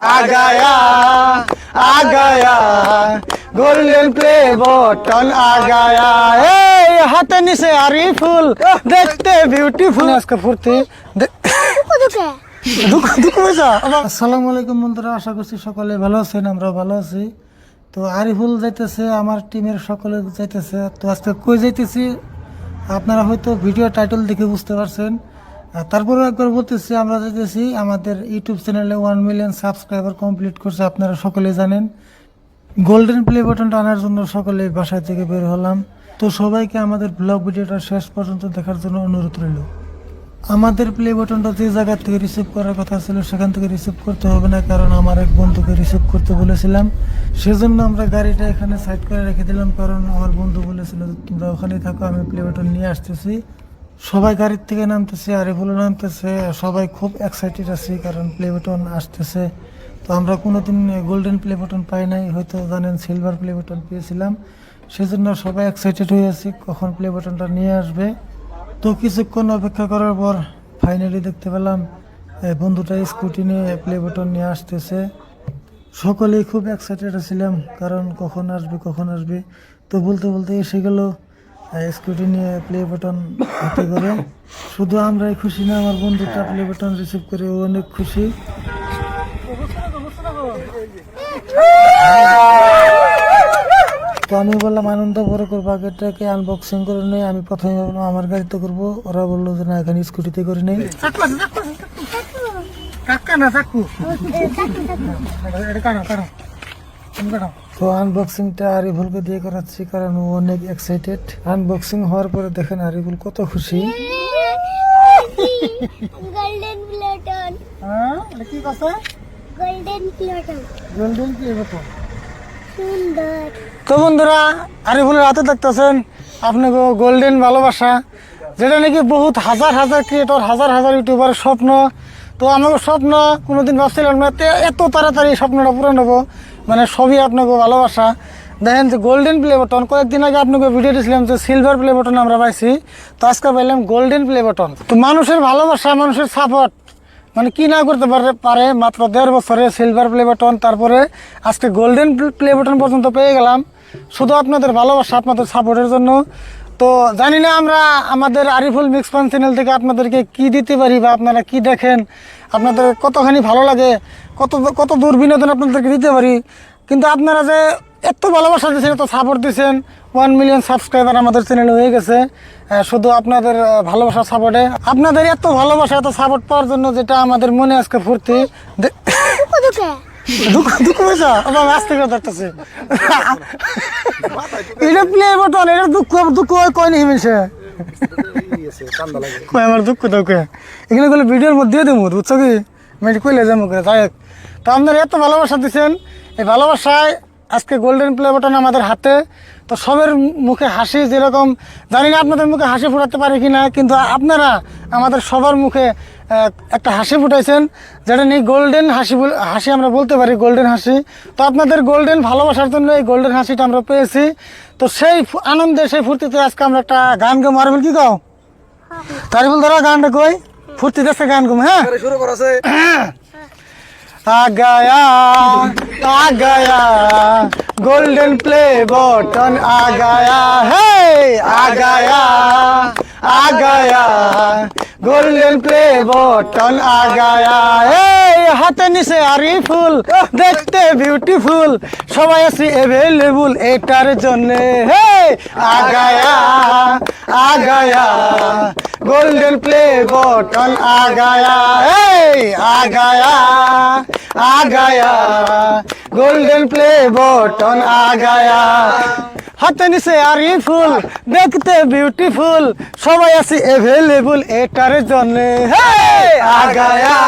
आ गया आ गया গোল্ডেন প্লে বটন আ গায়া এই হাতে নিচে আরি ফুল দেখতে বিউটিফুল আজকে ফুর্তি দে- দুঃখ দুঃখ হয়েছে আসসালামু আলাইকুম বন্ধুরা আশা করছি সকলে ভালো আছেন আমরা ভালো আছি তো আরিফুল যাইতেছে আমার টিমের সকলে যাইতেছে তো আজকে কই যাইতেছি আপনারা হয়তো ভিডিও টাইটেল দেখে বুঝতে পারছেন আর তারপরেও একবার বলতেছি, আমরা যেতেছি আমাদের ইউটিউব চ্যানেলে ওয়ান মিলিয়ন সাবস্ক্রাইবার কমপ্লিট করছে, আপনারা সকলে জানেন। গোল্ডেন প্লে বাটনটা আনার জন্য সকলে বাসা থেকে বের হলাম। তো সবাইকে আমাদের ব্লগ ভিডিওটা শেষ পর্যন্ত দেখার জন্য অনুরোধ রইল। আমাদের প্লে বাটনটা যে জায়গা থেকে রিসিভ করার কথা ছিল, সেখান থেকে রিসিভ করতে হবে না, কারণ আমার এক বন্ধুকে রিসিভ করতে বলেছিলাম। সেজন্য আমরা গাড়িটা এখানে সাইড করে রেখে দিলাম, কারণ আমার বন্ধু বলেছিল তোমরা ওখানেই থাকো, আমি প্লে বাটন নিয়ে আসতেছি। সবাই গাড়ির থেকে নামতেছে আরিফুলও নামতেছে সবাই খুব এক্সাইটেড আছি, কারণ প্লে বাটন আসতেছে। তো আমরা কোনোদিন গোল্ডেন প্লে বাটন পাই নাই, হয়তো জানেন সিলভার প্লে বাটন পেয়েছিলাম। সেজন্য সবাই এক্সাইটেড হয়ে আছি, কখন প্লে বাটনটা নিয়ে আসবে। তো কিছুক্ষণ অপেক্ষা করার পর ফাইনালি দেখতে পেলাম বন্ধুটা স্কুটি নিয়ে প্লে বাটন নিয়ে আসতেছে। সকলেই খুব এক্সাইটেড ছিলাম কারণ কখন আসবে কখন আসবে। তো বলতে বলতে এসে গেল স্কুটি নিয়ে প্লে বাটন হাতে করে শুধু আমরাই খুশি না আমার বন্ধুটা প্লে বাটন রিসিভ করে ও অনেক খুশি তো আমি বললাম আনন্দ বড় করব আগেরটাকে আনবক্সিং করে নেই আমি প্রথমে ভাবলাম আমার গাড়িতে করব ওরা বলল যে না এখানে স্কুটিতে করে নেই তো আনবক্সিংটা আরিফুলকে দিয়ে করাচ্ছি কারণ ও অনেক এক্সাইটেড আনবক্সিং হওয়ার পরে দেখেন আরিফুল কত খুশি। গোল্ডেন প্লেটন কি কথা? গোল্ডেন প্লেটন গোল্ডেন কি ব্যাপার সুন্দর। তো বন্ধুরা আরিফুলের হাতে দেখতেছেন আপনাকে গোল্ডেন ভালোবাসা যেটা নাকি বহুত হাজার হাজার ক্রিয়েটর হাজার হাজার ইউটিউবারের স্বপ্ন। তো আমাকে স্বপ্ন কোনোদিন ভাবছিলাম না এত তাড়াতাড়ি স্বপ্নটা পূরণ হব। মানে সবই আপনাকে ভালোবাসা। দেখেন যে গোল্ডেন প্লে বটন কয়েকদিন আগে আপনাকে ভিডিও দিয়েছিলাম যে সিলভার প্লে বটন আমরা পাইছি। তো আজকে পাইলাম গোল্ডেন প্লে বটন তো মানুষের ভালোবাসা, মানুষের সাপোর্ট মানে কি না করতে পারে পারে, মাত্র দেড় বছরে সিলভার প্লে বটন তারপরে আজকে গোল্ডেন প্লে বটন পর্যন্ত পেয়ে গেলাম। শুধু আপনাদের ভালোবাসা, আপনাদের সাপোর্টের জন্য। তো জানি না আমরা আমাদের আরিফুল মিক্স পান চ্যানেল থেকে আপনাদেরকে কি দিতে পারি বা আপনারা কি দেখেন, আপনাদের কতখানি ভালো লাগে, কত কত দূর বিনোদন আপনাদেরকে দিতে পারি। কিন্তু আপনারা যে এত ভালোবাসা দিয়েছেন, এত সাপোর্ট দিয়েছেন ওয়ান মিলিয়ন সাবস্ক্রাইবার আমাদের চ্যানেলে হয়ে গেছে। শুধু আপনাদের ভালোবাসার সাপোর্টে আপনাদের এত ভালোবাসা, এত সাপোর্ট পাওয়ার জন্য যেটা আমাদের মনে আজকে ফুর্তি দুঃখে দুঃখ হয়েছে? আমার আসতে করে ধরতেছে। এটা প্লে বটন এটা দুঃখ দুঃখ কয় নি মিশে কয় আমার দুঃখ কে এখানে গুলো ভিডিওর মধ্যে দেবো, বুঝছ কি? মেয়েটি কইলে যাব করে যাই হোক। তো আপনারা এত ভালোবাসা দিচ্ছেন এই ভালোবাসায় আজকে গোল্ডেন প্লে বটন আমাদের হাতে। তো সবের মুখে হাসি যেরকম, জানি না আপনাদের মুখে হাসি ফোটাতে পারে কি না কিন্তু আপনারা আমাদের সবার মুখে একটা হাসি ফুটাইছেন যেটা নিয়ে গোল্ডেন হাসি বল- হাসি আমরা বলতে পারি গোল্ডেন হাসি তো আপনাদের গোল্ডেন ভালোবাসার জন্য এই গোল্ডেন হাসিটা আমরা পেয়েছি তো সেই ফু- আনন্দে সেই ফুর্তিতে আজকে আমরা একটা গান গো মারবেন কি গাও তারিফুল ধরা গানটা কই ফুর্তি দেশে গান গুম হ্যাঁ শুরু করাছে आ गया आ गया गोल्डन प्ले बटन आ गया है आ गया आ गया গোল্ডেন প্লে বটন আ গায়া এই, হাতে নিচে আরি ফুল, দেখতে বিউটিফুল সবাই আছি অ্যাভেলেবল এটার জন্য। হে আ গায়া আ গায়া গোল্ডেন প্লে বটন আ গায়া এই আ গায়া গোল্ডেন প্লে বটন আ গায়া হাতে নিচে আরি ফুল, দেখতে বিউটিফুল সবাই আছি অ্যাভেলেবল এটার জন্য। হে আ গায়া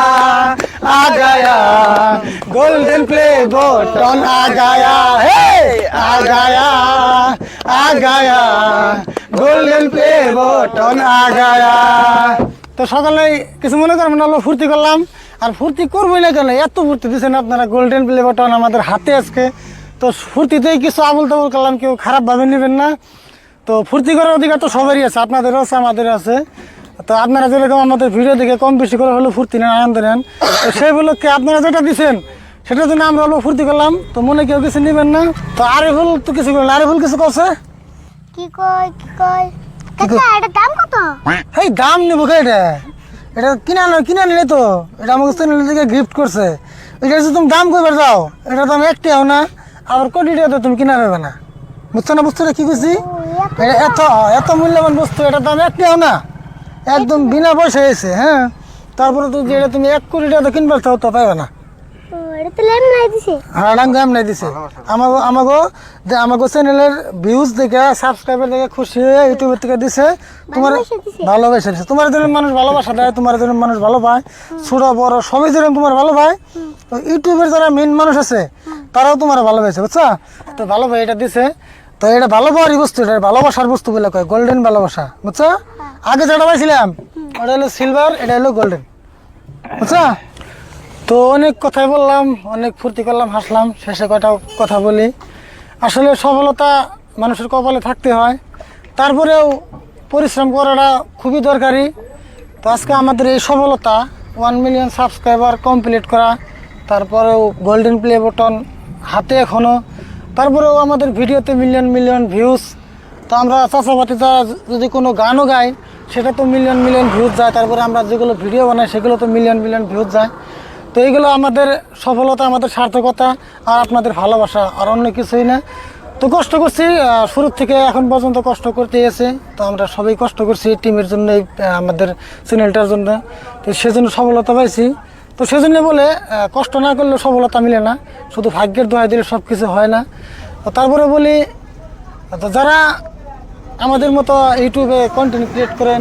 আ গায়া গোল্ডেন প্লে বটন আ গায়া হে আ গায়া আ গায়া গোল্ডেন প্লে বটন আ গায়া তো সকালে কিছু মনে করবেন না ফুর্তি করলাম। আর ফুর্তি করবোই না কেন? এত ফুর্তি দিচ্ছেন আপনারা গোল্ডেন প্লে বাটন আমাদের হাতে আজকে। তো ফুর্তিতেই কিছু আবল তাবল করলাম কেউ খারাপভাবে নেবেন না। তো ফুর্তি করার অধিকার তো সবারই আছে আপনাদেরও আছে আমাদের আছে। তো আপনারা যেরকম আমাদের ভিডিও দেখে কম বেশি করে হলেও ফুর্তি নেন আনন্দ নেন। তো সেই উপলক্ষে আপনারা যেটা দিচ্ছেন সেটার জন্য আমরা অল্প ফুর্তি করলাম। তো মনে কেউ কিছু নেবেন না। তো আরিফুল তো কিছু করলেন আরিফুল কিছু করছে? কি কয় কি? এটা দাম কত? এই দাম নেব এটা? এটা কিনা কিনা নিলে তো। এটা আমাকে চ্যানেল থেকে গিফট করছে। এটা যদি তুমি দাম কইবার যাও এটা দাম একটিও না। আবার কোডিটা তো তুমি কিনা পাবে না। বুঝছ না, বুঝছ কি কইছি? এত এত মূল্যবান বস্তু এটা দাম একটি না। একদম বিনা পয়সা হয়েছে হ্যাঁ? তারপরে তুমি যেটা তুমি এক কোটি টাকা কিনবার চাও তো পাইবে না। নাই দিছে। আমাগো আমাগো যে আমাগো চ্যানেলের ভিউজ দেখে সাবস্ক্রাইবার দেখে খুশি হয়ে থেকে দিছে। তোমার ভালোবাসা দিছে। ভালোবাসা দিছে। তোমার জন্য মানুষ ভালোবাসা দেয় তোমার জন্য মানুষ ভালো পায়। ছোট বড় সবাই যেরকম তোমার ভালো পায়। তো ইউটিউবের যারা মেন মানুষ আছে তারাও তোমার ভালোবাসে বুঝছ? তো ভালো ভাই এটা দিছে। তো এটা ভালো পাওয়ারই বস্তু এটা ভালোবাসার বস্তু বলে কয় গোল্ডেন ভালোবাসা বুঝছ? আগে যেটা পাইছিলাম ওটা হলো সিলভার এটা হলো গোল্ডেন বুঝছ? তো অনেক কথাই বললাম, অনেক ফুর্তি করলাম, হাসলাম, শেষে কয়টা কথা বলি। আসলে সফলতা মানুষের কপালে থাকতে হয়। তারপরেও পরিশ্রম করাটা খুবই দরকারি। তো আজকে আমাদের এই সফলতা ওয়ান মিলিয়ন সাবস্ক্রাইবার কমপ্লিট করা, তারপরেও গোল্ডেন প্লে বটন হাতে এখনও তারপরেও আমাদের ভিডিওতে মিলিয়ন মিলিয়ন ভিউজ তো আমরা চাষাবাতিটা যদি কোনো গানও গাই, সেটা তো মিলিয়ন মিলিয়ন ভিউজ যায়। তারপরে আমরা যেগুলো ভিডিও বানাই, সেগুলো তো মিলিয়ন মিলিয়ন ভিউজ যায়। তো এইগুলো আমাদের সফলতা, আমাদের সার্থকতা আর আপনাদের ভালোবাসা আর অন্য কিছুই না। তো কষ্ট করছি শুরু থেকে এখন পর্যন্ত কষ্ট করতে এসে, তো আমরা সবাই কষ্ট করছি টিমের জন্য আমাদের চ্যানেলটার জন্য। তো সেজন্য সফলতা পাইছি। তো সেজন্য বলে কষ্ট না করলে সফলতা মিলে না। শুধু ভাগ্যের দোয়া দিলে সব কিছু হয় না। তো তারপরে বলি যারা আমাদের মতো ইউটিউবে কন্টেন্ট ক্রিয়েট করেন